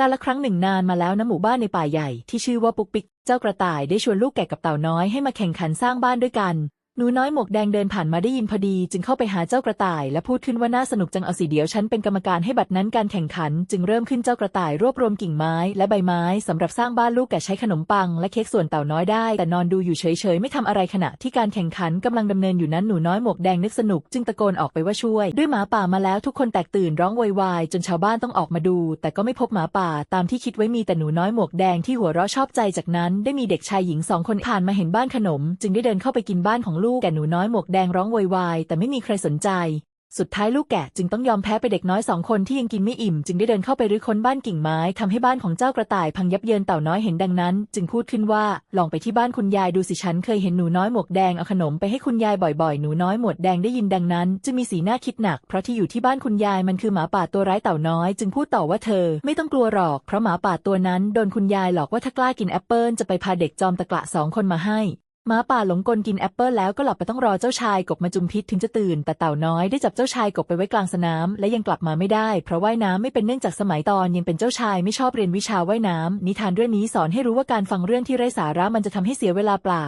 การละครั้งหนึ่งนานมาแล้วนะหมู่บ้านในป่าใหญ่ที่ชื่อว่าปุกปิก เจ้ากระต่ายได้ชวนลูกแกะกับเต่าน้อยให้มาแข่งขันสร้างบ้านด้วยกัน หนูน้อยหมวกแดงเดินผ่านมาได้ยินพอดี จึงเข้าไปหาเจ้ากระต่ายและพูดขึ้นว่าน่าสนุกจังเอาสิเดี๋ยวฉันเป็นกรรมการให้บัดนั้นการแข่งขัน จึงเริ่มขึ้นเจ้ากระต่ายรวบรวมกิ่งไม้และใบไม้สำหรับสร้างบ้านลูกแกะใช้ขนมปังและเค้กส่วนเต่าน้อยได้ แต่นอนดูอยู่เฉยๆ ไม่ทำอะไรขณะที่การแข่งขันกำลังดำเนินอยู่นั้นหนูน้อยหมวกแดงนึกสนุกจึงตะโกนออกไปว่าช่วย ด้วยหมาป่ามาแล้วทุกคนแตกตื่นร้องโวยวายจนชาวบ้านต้องออกมาดู แต่ก็ไม่พบหมาป่าตามที่คิดไว้มีแต่หนูน้อยหมวกแดงที่หัวเราะชอบใจจากนั้น ได้มีเด็กชายหญิงสองคนผ่านมาเห็นบ้านขนม จึงได้เดินเข้าไปกินบ้านของลูกูกแก่หนูน้อยหมวกแดงร้องโวยวายแต่ไม่มีใครสนใจ สุดท้ายลูกแกะจึงต้องยอมแพ้ไปเด็กน้อยสองคนที่ยังกินไม่อิ่ม จึงได้เดินเข้าไปรื้อค้นบ้านกิ่งไม้ทำให้บ้านของเจ้ากระต่ายพังยับเยินเต่าน้อยเห็นดังนั้น จึงพูดขึ้นว่าลองไปที่บ้านคุณยายดูสิฉันเคยเห็นหนูน้อยหมวกแดงเอาขนมไปให้คุณยายบ่อยๆ หนูน้อยหมวกแดงได้ยินดังนั้น จึงมีสีหน้าคิดหนัก เพราะที่อยู่ที่บ้านคุณยายมันคือหมาป่าตัวร้ายเต่าน้อย จึงพูดต่อว่าเธอ ไม่ต้องกลัวหรอกเพราะหมาป่าตัวนั้นโดนคุณยายหลอกว่าถ้ากล้ากินแอปเปิลจะไปพาเด็กจอมตะกละสองคนมาให้ หมาป่าหลงกลกินแอปเปิลแล้วก็หลับไปต้องรอเจ้าชายกบมาจุมพิษถึงจะตื่น แต่เต่าน้อยได้จับเจ้าชายกบไปไว้กลางสนาม และยังกลับมาไม่ได้ เพราะว่ายน้ำไม่เป็นเนื่องจากสมัยตอนยังเป็นเจ้าชายไม่ชอบเรียนวิชาว่ายน้ำนิทานเรื่องนี้สอนให้รู้ว่าการฟังเรื่องที่ไร้สาระมันจะทำให้เสียเวลาเปล่า